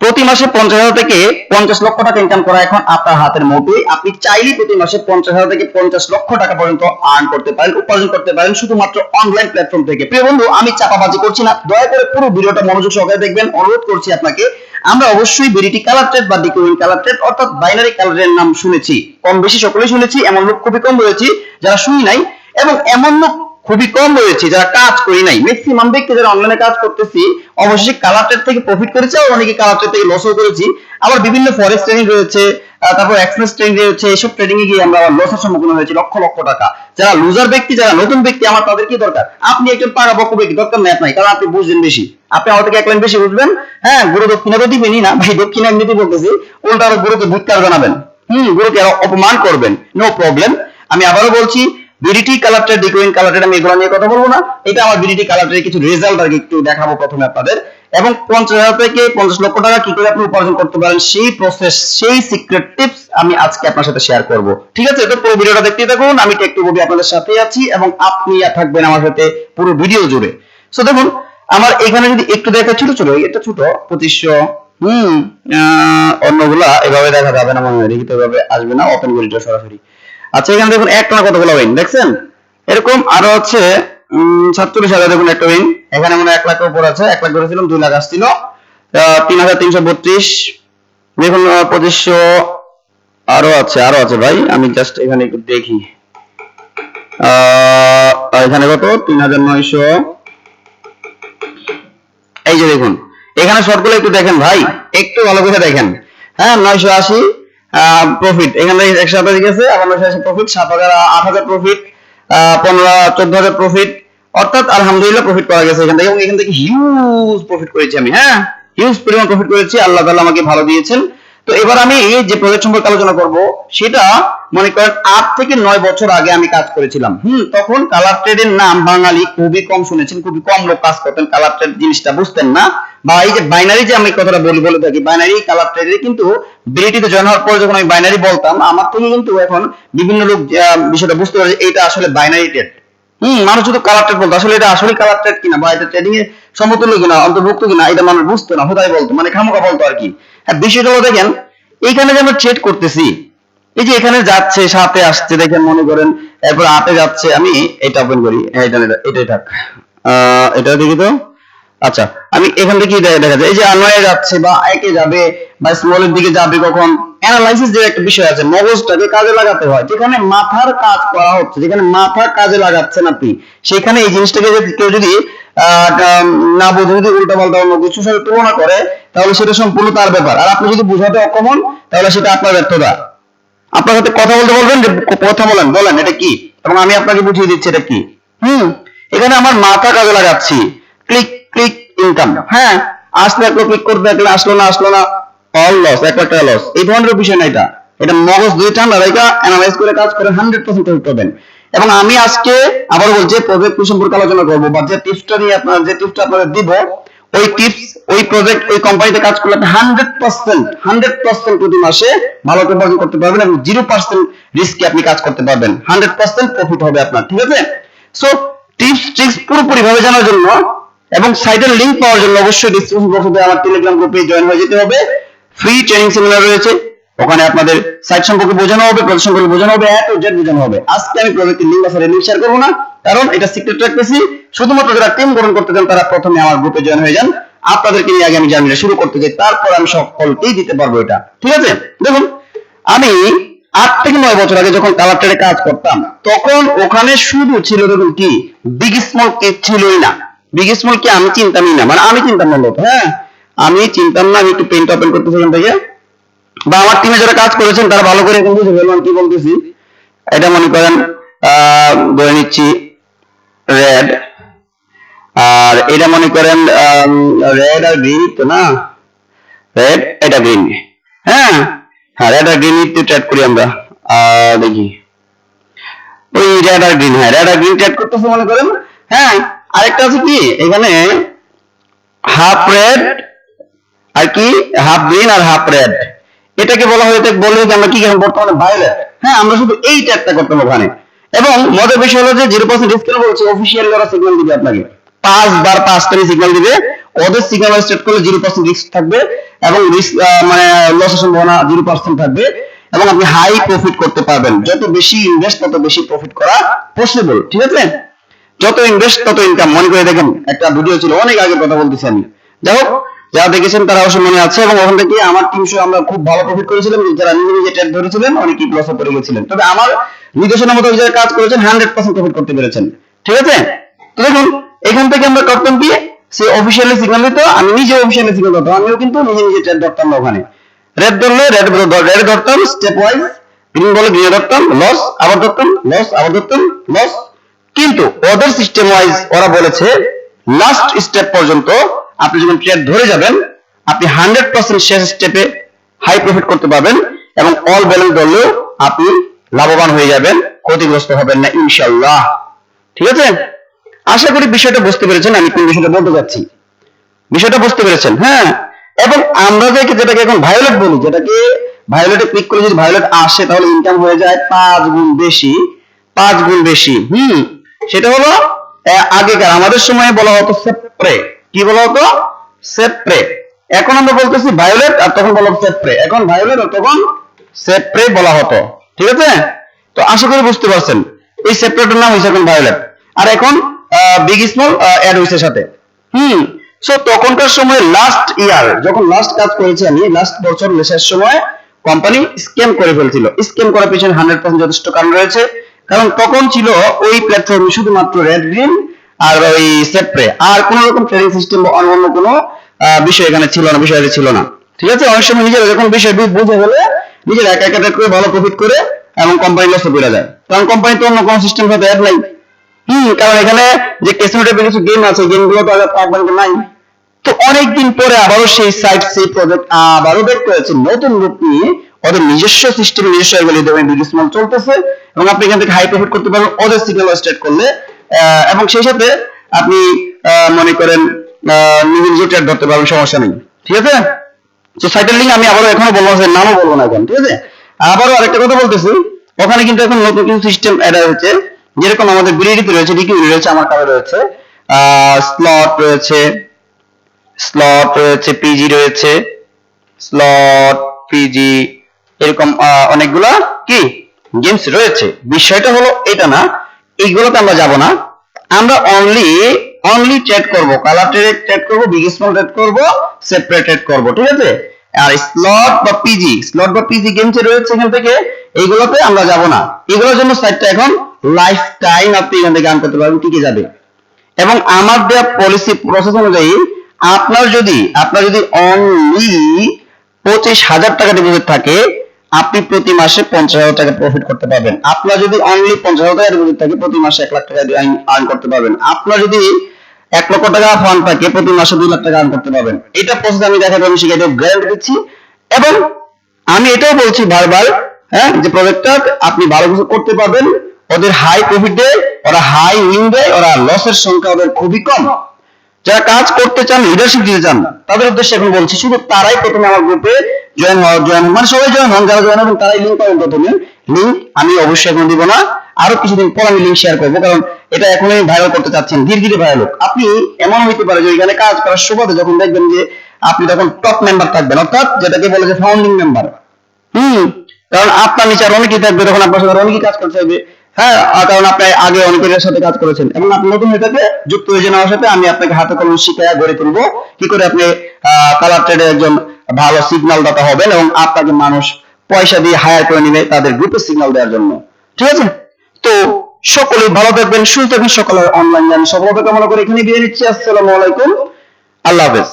প্রতি মাসে পঞ্চাশ হাজার থেকে পঞ্চাশ লক্ষ টাকা ইনকাম করা এখন আপনার হাতের মুঠোয় আপনি চাইলে প্রতি মাসে পঞ্চাশ হাজার থেকে পঞ্চাশ লক্ষ টাকা পর্যন্ত আর্ন করতে পারেন, উপার্জন করতে পারেন, শুধুমাত্র অনলাইন প্ল্যাটফর্ম থেকে। প্রিয় বন্ধু, আমি চাপাবাজি করছি না। দয়া করে পুরো ভিডিওটা মনোযোগ সহকারে দেখবেন। অনুরোধ করছি আপনাকে, আমরা অবশ্যই বিডিটি কালার ট্রেড বা ডিকোইন কালার ট্রেড অর্থাৎ বাইনারি কালারের নাম শুনেছি। কম বেশি সকলেই শুনেছি, এমন লোক খুবই কম রয়েছে যারা শুনি নাই। এবং এমন লোক খুবই কম রয়েছে, যারা কাজ করি নাই। ম্যাক্সিমাম ব্যক্তি যারা অনলাইনে কাজ করতেছি অবশ্যই কালার ট্রেড থেকে প্রফিট করেছে আর অনেকে কালার ট্রেড থেকে লসও করেছি। আবার বিভিন্ন ফরেস্ট ট্রেনিং রয়েছে তারপর এক্সপ্রেস ট্রেনিং রয়েছে, এসব ট্রেডিং এ গিয়ে আমরা লসের সম্মুখীন হয়েছি, লক্ষ লক্ষ টাকা। যারা লুজার ব্যক্তি, যারা নতুন ব্যক্তি, আমার তাদের কি দরকার। আপনি একজন পাড়া বক্ষ ব্যক্তি দরকার নাই আপনার কারণ আপনি বুঝবেন বেশি। আপনি আমার থেকে এক লাইন বেশি বুঝবেন। হ্যাঁ গুরু দক্ষিণা তো দিবেনই না, ভাই, দক্ষিণা এমনিতে বলতেছি, উল্টা আরও গুরুকে ধিক্কার জানাবেন হম, গুরুকে অপমান করবেন। নো প্রবলেম আমি আবারও বলছি বিডিটি কালারটের ডিকোইন কালারটের আমি এগুলো নিয়ে কথা বলব না। এটা আমার বিডিটি কালারটের কিছু রেজাল্ট আর একটু দেখাবো প্রথমে আপনাদের। এবং পঞ্চাশ হাজার থেকে পঞ্চাশ লক্ষ টাকা কি করে আপনি উপার্জন করতে পারেন, সেই প্রসেস সেই সিক্রেট টিপস আমি আজকে আপনার সাথে শেয়ার করব। ঠিক আছে? তো পুরো ভিডিওটা দেখতে থাকুন, আমি টেকটু ববি আপনাদের সাথে আছি এবং আপনি থাকবেন আমার সাথে পুরো ভিডিও জুড়ে। সো দেখুন, আমার এখানে যদি একটু দেখা, ছোট ছোট এটা ছোট, পঁচিশশো, হম অন্যগুলা এভাবে দেখা যাবে না মনে হয় লিখিত এভাবে আসবে না ওপেন করি এটা সরাসরি। আচ্ছা এখানে দেখুন এক টানা কতগুলো উইন দেখছেন? এরকম আরও হচ্ছে সাতচল্লিশ হাজার দেখুন একটা উইন এখানে মনে এক লাখের উপর আছে, এক লাখ ধরেছিলাম, দুই লাখ আসছিল। তিন হাজার তিনশো বত্রিশ। দেখুন পঁচিশশো আরও আছে আরও আছে ভাই, আমি জাস্ট এখানে একটু দেখি। এখানে কত? তিন হাজার নয়শো। এই যে দেখুন, এখানে শর্টগুলো একটু দেখেন ভাই, একটু ভালো করে দেখেন। হ্যাঁ নয়শো আশি। প্রফিট এখানে একশো সাতাশ গেছে আঠান্ন আশি প্রফিট সাত হাজার, আট হাজার প্রফিট পনেরো, চোদ্দ হাজার প্রফিট অর্থাৎ আলহামদুলিল্লাহ প্রফিট করা গেছে এখান থেকে। এবং এখান থেকে হিউজ প্রফিট করেছি আমি হ্যাঁ? হিউজ পরিমাণ প্রফিট করেছি। আল্লাহ তাআলা আমাকে ভালো দিয়েছেন। তো এবার আমি যে প্রজেক্ট সম্পর্কে আলোচনা করব, সেটা মনে করেন আট থেকে নয় বছর আগে আমি কাজ করেছিলাম। হুম, তখন কালার ট্রেডের নাম বাঙালি খুবই কম শুনেছেন, খুবই কম লোক কাজ করতেন কালার ট্রেড জিনিসটা, বুঝতেন না? বা এই যে বাইনারি যে আমি কথাটা বলি, বলে থাকি বাইনারি কালার ট্রেডে কিন্তু বিলিটিতে জয়েন হওয়ার পরে যখন আমি বাইনারি বলতাম, আমার থেকে কিন্তু এখন বিভিন্ন লোক বিষয়টা বুঝতে পারে এটা আসলে বাইনারি ট্রেড হম মানুষ শুধু কালার ট্রেড বলতো। আসলে এটা আসলে কালার ট্রেড কিনা বা এটা ট্রেডিং এর সমতুল্য কিনা অন্তর্ভুক্ত কিনা এটা মানুষ বুঝতো না হোদাই বলতো মানে খামোকা বলতো আর কি। হ্যাঁ বিষয়টা হলো দেখেন এইখানে যে আমরা ট্রেড করতেছি এই যে এখানে যাচ্ছে সাথে আসছে দেখেন মনে করেন এরপর আটে যাচ্ছে আমি এটা ওপেন করি হ্যাঁ, এটা এটা- থাক। এটা দেখি তো। আচ্ছা আমি এখান থেকে দেখা যায়। এই যে আনওয়ে যাচ্ছে বা একে যাবে বা স্মলের দিকে যাবে কখন অ্যানালাইসিস যে একটা বিষয় আছে, মগজটাকে কাজে লাগাতে হয়। যেখানে মাথার কাজ করা হচ্ছে, যেখানে মাথা কাজে লাগাচ্ছেন আপনি, সেখানে এই জিনিসটাকে যদি কেউ যদি না বোঝে, যদি উল্টা পাল্টা অন্য কিছুর সাথে তুলনা করে, তাহলে সেটা সম্পূর্ণ তার ব্যাপার। আর আপনি যদি বোঝাতে অক্ষম হন, তাহলে সেটা আপনার ব্যর্থতা। আপনার সাথে কথা বলতে বলবেন, যে কথা বলেন বলেন, এটা কি? এবং আমি আপনাকে বুঝিয়ে দিচ্ছি এটা কি। হুম, এখানে আমার মাথা কাজে লাগাচ্ছি। ক্লিক ইনকাম হ্যাঁ? আসলে একটা ক্লিক করতে দেখলে আসলো না আসলো না অল লস একটা একটা লস এই ধরনের বিষয় না এটা। এটা মগজ দুই ঠান্ডা রেখা অ্যানালাইজ করে কাজ করে হান্ড্রেড পার্সেন্ট প্রফিট পাবেন এবং আমি আজকে আবার বলছি প্রজেক্ট সম্পর্কে আলোচনা করব বা যে টিপসটা নিয়ে আপনার যে টিপসটা আপনাদের দিব, ওই টিপস ওই প্রজেক্ট ওই কোম্পানিতে কাজ করলে আপনি হান্ড্রেড পার্সেন্ট হান্ড্রেড পার্সেন্ট প্রতি মাসে ভালো উপার্জন করতে পারবেন এবং জিরো পার্সেন্ট রিস্কে আপনি কাজ করতে পারবেন। হান্ড্রেড পার্সেন্ট প্রফিট হবে আপনার, ঠিক আছে? সো টিপস ট্রিক্স পুরোপুরি ভাবে জানার জন্য এবং সাইটের লিংক পাওয়ার জন্য অবশ্যই ডিসক্রিপশন বক্সে আমার টেলিগ্রাম গ্রুপে জয়েন হয়ে যেতে হবে। ফ্রি ট্রেনিং সেমিনার রয়েছে। ওখানে আপনাদের সাইট সম্পর্কে বোঝানো হবে প্রজেক্ট সম্পর্কে বোঝানো হবে এ টু জেড বোঝানো হবে। আজকে আমি প্রজেক্টের লিংক আছে লিংক শেয়ার করব না, কারণ এটা সিক্রেট রাখতেছি শুধুমাত্র যারা টিম গ্রহণ করতে চান, তারা প্রথমে আমার গ্রুপে জয়েন হয়ে যান। আপনাদেরকে নিয়ে আগে আমি জার্নিটা শুরু করতে চাই, তারপর আমি সকলকেই দিতে পারব এটা। ঠিক আছে? দেখুন, আমি আট থেকে নয় বছর আগে যখন কালার ট্রেডে কাজ করতাম, তখন ওখানে শুধু ছিল দেখুন কি বিগ স্মল কে ছিলই না। বিগ স্মল কি? আমি চিন্তামই না। মানে আমি চিন্তাম না মূলত, হ্যাঁ? আমি চিন্তাম না আমি একটু পেন্ট ওপেন করতেছি এখান থেকে বা আমার টিমে যারা কাজ করেছেন তারা ভালো করে এখন বুঝে ফেলবেন কি বলতেছি এটা মনে করেন ধরে নিচ্ছি রেড আর এটা মনে করেন রেড আর গ্রিন তো না? রেড এটা গ্রিন হ্যাঁ? হ্যাঁ রেড আর গ্রিন একটু ট্রেড করি আমরা। দেখি। ওই রেড আর গ্রিন হ্যাঁ রেড আর গ্রিন ট্রেড করতেছে মনে করেন। হ্যাঁ? আরেকটা আছে কি? এখানে হাফ রেড আর কি? হাফ গ্রিন আর হাফ রেড এটাকে বলা হয়ে বলে যে আমরা কি বর্তমানে ভায়োলেট হ্যাঁ আমরা শুধু এই ট্যাগটা করতাম ওখানে। এবং মজার বিষয় হলো যে জিরো পার্সেন্ট ডিসকাউন্ট বলছে অফিসিয়ালি ওরা সিগন্যাল দিবে আপনাকে। পাঁচবার পাঁচটা সিগন্যাল দিবে। ওদের সিগন্যাল স্টেট করলে জিরো পার্সেন্ট রিস্ক থাকবে এবং রিস্ক মানে লসের সম্ভাবনা জিরো পার্সেন্ট থাকবে এবং আপনি হাই প্রফিট করতে পারবেন। যত বেশি ইনভেস্ট তত বেশি প্রফিট করা পসিবল ঠিক আছে? যত ইনভেস্ট তত ইনকাম মনে করে দেখেন, একটা ভিডিও ছিল, অনেক আগে কথা বলতেছি আমি। যাই হোক, যারা দেখেছেন তারা অবশ্যই মনে আছে এবং ওখান থেকে আমার সহ আমরা খুব ভালো প্রফিট করেছিলাম। যারা নিজে নিজে ট্রেড ধরেছিলেন, অনেকেই লসে পড়ে গেছিলেন। তবে আমার নির্দেশনা মতো যারা কাজ করেছেন হান্ড্রেড পার্সেন্ট প্রফিট করতে পেরেছেন। ঠিক আছে? তো দেখুন, এখান থেকে আমরা করতাম কি সে অফিসিয়ালি সিগন্যাল দিত, আমি নিজে অফিসিয়ালি সিগন্যাল দিতাম, আমিও কিন্তু নিজে নিজে ট্রেড ধরতাম না ওখানে। রেড ধরলে রেড রেড ধরতাম স্টেপ ওয়াইজ গ্রিন বলে গ্রিনে ধরতাম লস আবার ধরতাম লস আবার ধরতাম লস কিন্তু ওদের সিস্টেম ওয়াইজ ওরা বলেছে লাস্ট স্টেপ পর্যন্ত আপনি যখন ট্রেড ধরে যাবেন, আপনি হান্ড্রেড পার্সেন্ট শেষ স্টেপে হাই প্রফিট করতে পারবেন এবং অল ব্যালেন্স ধরলেও আপনি লাভবান হয়ে যাবেন, ক্ষতিগ্রস্ত হবেন না ইনশাল্লাহ ঠিক আছে? আশা করি বিষয়টা বুঝতে পেরেছেন, আমি কোন বিষয়টা বলতে যাচ্ছি। বিষয়টা বুঝতে পেরেছেন হ্যাঁ? এবং আমরা যে যেটাকে এখন ভায়োলেট বলি, যেটাকে ভায়োলেটে ক্লিক করে যদি ভায়োলেট আসে, তাহলে ইনকাম হয়ে যায় পাঁচ গুণ বেশি, পাঁচ গুণ বেশি, হুম? সেটা হলো আগেকার। আমাদের সময় বলা হতো সেপ্রে। কি বলা হতো? সেপ্রে। এখন আমরা বলতেছি ভায়োলেট, আর তখন বলা হতো সেপ্রে। এখন ভায়োলেট, আর তখন সেপ্রে বলা হতো। ঠিক আছে? তো আশা করি বুঝতে পারছেন। এই সেপ্রেটার নাম হয়েছে এখন ভায়োলেট। আর এখন বিগ স্মল অ্যাড হয়েছে সাথে। হুম। সো তখনকার সময় লাস্ট ইয়ার যখন লাস্ট কাজ করেছি আমি লাস্ট বছর শেষ সময় কোম্পানি স্ক্যাম করে ফেলছিল। স্ক্যাম করার পিছনে হান্ড্রেড পার্সেন্ট যথেষ্ট কারণ রয়েছে। কারণ তখন ছিল ওই প্ল্যাটফর্মে শুধুমাত্র রেড গ্রিন আর ওই সেপ্রে আর কোন রকম ট্রেডিং সিস্টেম বা অন্য কোনো বিষয় এখানে ছিল না বিষয় ছিল না। ঠিক আছে? অনেক সময় নিজেরা যখন বিষয় বুঝে গেলে নিজের একা একা করে ভালো প্রফিট করে এবং কোম্পানি লসে পড়ে যায়। কারণ কোম্পানি তো অন্য কোনো সিস্টেম সাথে অ্যাড নাই। হম, কারণ এখানে যে ক্যাসিনো টাইপের কিছু গেম আছে গেমগুলো তো আগে কোম্পানিতে নাই। তো অনেকদিন পরে আবারও সেই সাইট সেই প্রজেক্ট আবারও বের করেছে নতুন রূপ নিয়ে ওদের নিজস্ব সিস্টেম নিজস্ব অ্যালগোরিদমে বিজনেস মডেল চলতেছে এবং আপনি এখান থেকে হাই প্রফিট করতে পারবেন ওদের সিগন্যাল স্টার্ট করলে। এবং সেই সাথে আপনি মনে করেন নিজে নিজে ট্রেড ধরতে পারবেন, সমস্যা নেই। ঠিক আছে? তো সাইটের লিঙ্ক আমি আবারও এখনও বলব না নামও বলব না এখন, ঠিক আছে? আবারও আরেকটা কথা বলতেছি। ওখানে কিন্তু এখন নতুন কিছু সিস্টেম অ্যাড হয়েছে, যেরকম আমাদের বিডিডিতে রয়েছে ডিকিউরি রয়েছে, আমার কাছে রয়েছে। স্লট রয়েছে স্লট রয়েছে পিজি রয়েছে স্লট পিজি এরকম অনেকগুলা কি? গেমস রয়েছে। বিষয়টা হলো এটা না, এইগুলোতে আমরা যাব না। আমরা অনলি অনলি ট্রেড করব। কালার ট্রেড ট্রেড করব বিগ স্মল ট্রেড করব সেপারেট ট্রেড করব, ঠিক আছে? আর স্লট বা পিজি স্লট বা পিজি গেমসে রয়েছে এখান থেকে, এইগুলোতে আমরা যাব না। এগুলোর জন্য সাইটটা এখন লাইফ টাইম আপনি এখান থেকে আর্ন করতে পারবেন, টিকে যাবে। এবং আমার দেওয়া পলিসি প্রসেস অনুযায়ী, আপনার যদি আপনার যদি অনলি পঁচিশ হাজার টাকা ডিপোজিট থাকে আপনি প্রতি মাসে পঞ্চাশ হাজার টাকা প্রফিট করতে পারবেন। আপনার যদি অনলি পঞ্চাশ হাজার টাকা ডিপোজিট থাকে, প্রতি মাসে এক লাখ টাকা আর্ন করতে পারবেন। আপনার যদি এক লক্ষ টাকা ফান্ড থাকে, প্রতি মাসে দুই লাখ টাকা আর্ন করতে পারবেন। এটা প্রসেস আমি দেখাবো আমি দেবো গ্যারান্টি দিচ্ছি। এবং আমি এটাও বলছি বারবার হ্যাঁ যে প্রজেক্টটা আপনি ভালো কিছু করতে পারবেন, ওদের হাই প্রফিট দেয়, ওরা হাই উইন দেয়, ওরা লসের সংখ্যা ওদের খুবই কম। যারা কাজ করতে চান লিডারশিপ দিতে চান, তাদের উদ্দেশ্যে এখন বলছি, শুধু তারাই প্রথমে আমার গ্রুপে জয়েন হওয়া জয়েন মানে সবাই জয়েন হন, যারা জয়েন হবেন তারাই লিঙ্ক পাবেন প্রথমে। লিঙ্ক আমি অবশ্যই এখন দিব না। আরও কিছুদিন পর আমি লিঙ্ক শেয়ার করব, কারণ এটা এখন আমি ভাইরাল করতে চাচ্ছেন, ধীরে ধীরে ভাইরাল হোক। আপনি এমন হইতে পারে যে এখানে কাজ করার সুবাদে যখন দেখবেন যে আপনি তখন টপ মেম্বার থাকবেন, অর্থাৎ যেটাকে বলে যে ফাউন্ডিং মেম্বার হুম, কারণ আপনার নিচে আর অনেকেই থাকবে, তখন আপনার সাথে অনেকেই কাজ করতে হবে। হ্যাঁ কারণ আপনি আগে অনেকের সাথে কাজ করেছেন। এবং আপনি নতুন হয়ে থাকলে যুক্ত হয়ে যাওয়ার সাথে, আমি আপনাকে হাতে কলম শিখায় গড়ে তুলবো। কি করে আপনি কালার ট্রেডে একজন ভালো সিগন্যাল দাতা হবেন এবং আপনাকে মানুষ পয়সা দিয়ে হায়ার করে নেবে তাদের গ্রুপে সিগন্যাল দেওয়ার জন্য। ঠিক আছে? তো সকলেই ভালো থাকবেন, সুস্থ থাকবেন, সকলের অনলাইন জ্ঞান সফলতা কামনা করে এখানে বিদায় নিচ্ছি। আসসালামু আলাইকুম। আল্লাহ হাফেজ।